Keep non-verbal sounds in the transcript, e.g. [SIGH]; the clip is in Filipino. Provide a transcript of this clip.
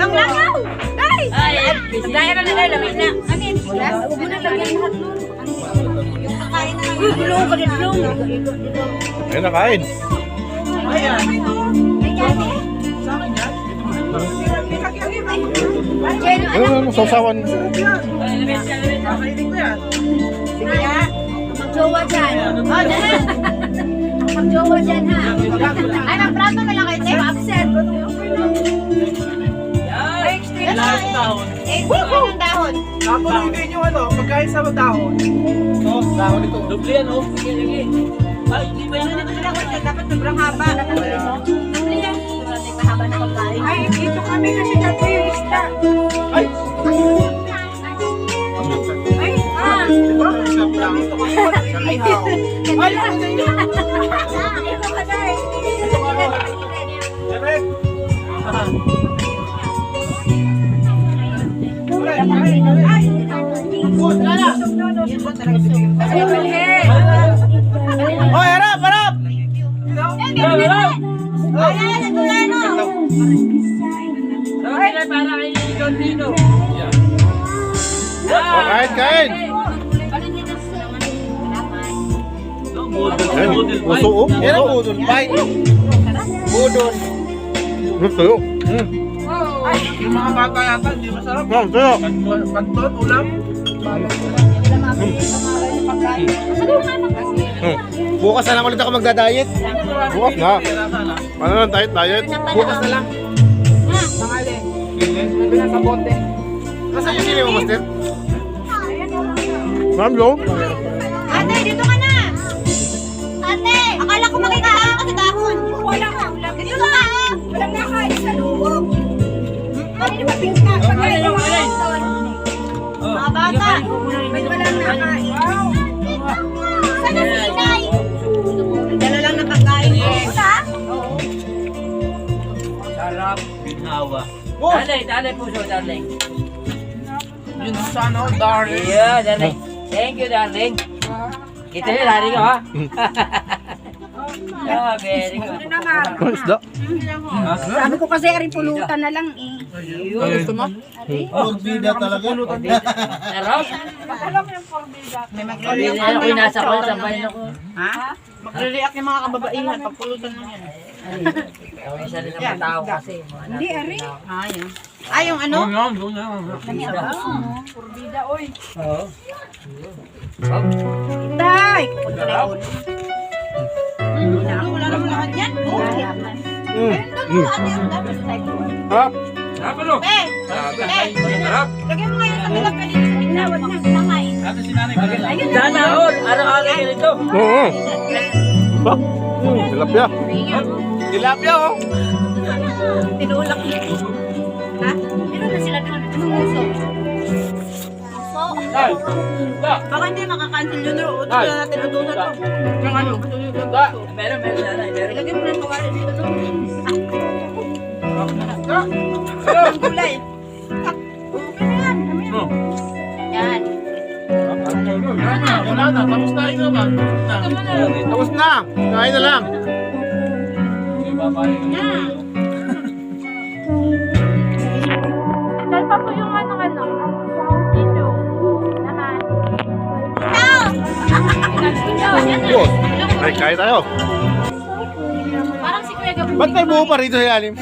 ang langaw! Guys! Ay, dahil na nila lamig na. Wala. Huwag mo na lagyan lahat nun. Uy, gulong ka din, gulong. Ayun na, kain. Ayan. Jen, Ano, ano, sausawan. Na. Magjowa dyan. Oh, dyan. Magjowa dyan, ha? Ay, magplato na lang kayo. Absent. Ay, extra na. Eh, woo ng dahon. Tapos hindi nyo ano, pagkain sa dahon. Oh, dahon ito. Doble yan, oh. Sige, sige. Ay, hindi ba yan? Dapat sobrang haba. Ayan. Sobrang mahaba na pagkain. Ay, dito kami kasi dati yung isda. Ay, Ay, ito ka dahil. Hoy, harap, harap! Ay, para kay Don Dino. Oh, kain, kain! Ayun, puso, oh. Yan ang budol. Bye. Budol. Gusto yun. Hmm. Yung mga bata yata, hindi masarap. Yan, sa'yo. Kanton, ulam. Hmm. Bukas na lang ulit ako magda-diet. Bukas na. Ano lang, diet, diet. Bukas na lang. Tangali. Sabi na sa bote. Nasaan yung sili mo, Master? Ma'am, yo. Akala ko makikita ka sa dahon. Wala ka. Dito ka! Walang nakain sa loob. Pwede ba pinta? Pagkain ng mga Mga bata. May walang nakain. Saan ang sinay? Dala lang na pagkain. Wala? Sarap, binawa. Oh! Darling, darling puso, darling. Yun sa ano, darling. Yeah, darling. Thank you, darling. Kita niyo, darling, oh, ha? [LAUGHS] Ah, very good. Ano isda? Sabi ko kasi ari pulutan na lang eh. Gusto mo? Orbida talaga. Sarap. May Hindi na ako yung nasa ko, sabayin ako. Ha? Magre-react yung mga kababaihan pag pulutan mo yan. Ako isa rin ang tao kasi. Hindi ari. Ah, yun. Ah, yung ano? Oo. Oh. Tay! Wala naman lahat yan. Hmm. Hmm. Harap. Sarap, ano? Eh! Sarap. Lagyan mo ngayon sa bilang kanina sa gitna. Huwag nang tangay. Sana all, araw-araw ganito. Oo. Ba? Hmm, tilapia. Tilapia, oh. Tinulak niya. Ha? Meron na sila doon. Anong uso? Baka hindi makakancel yun. O, Ay. na natin utusan to. Yung ano? Ba? Meron, meron, nanay, meron. Ilagay mo na yung kawali dito. no? Meron. Ang gulay. Oh. Yan. Wala na, tapos tayo naman. Tapos na. Kain na lang. Dahil Yun. Ay, kain tayo. Parang si Kuya Gabriel. Ba't may buo pa rito sa ilalim?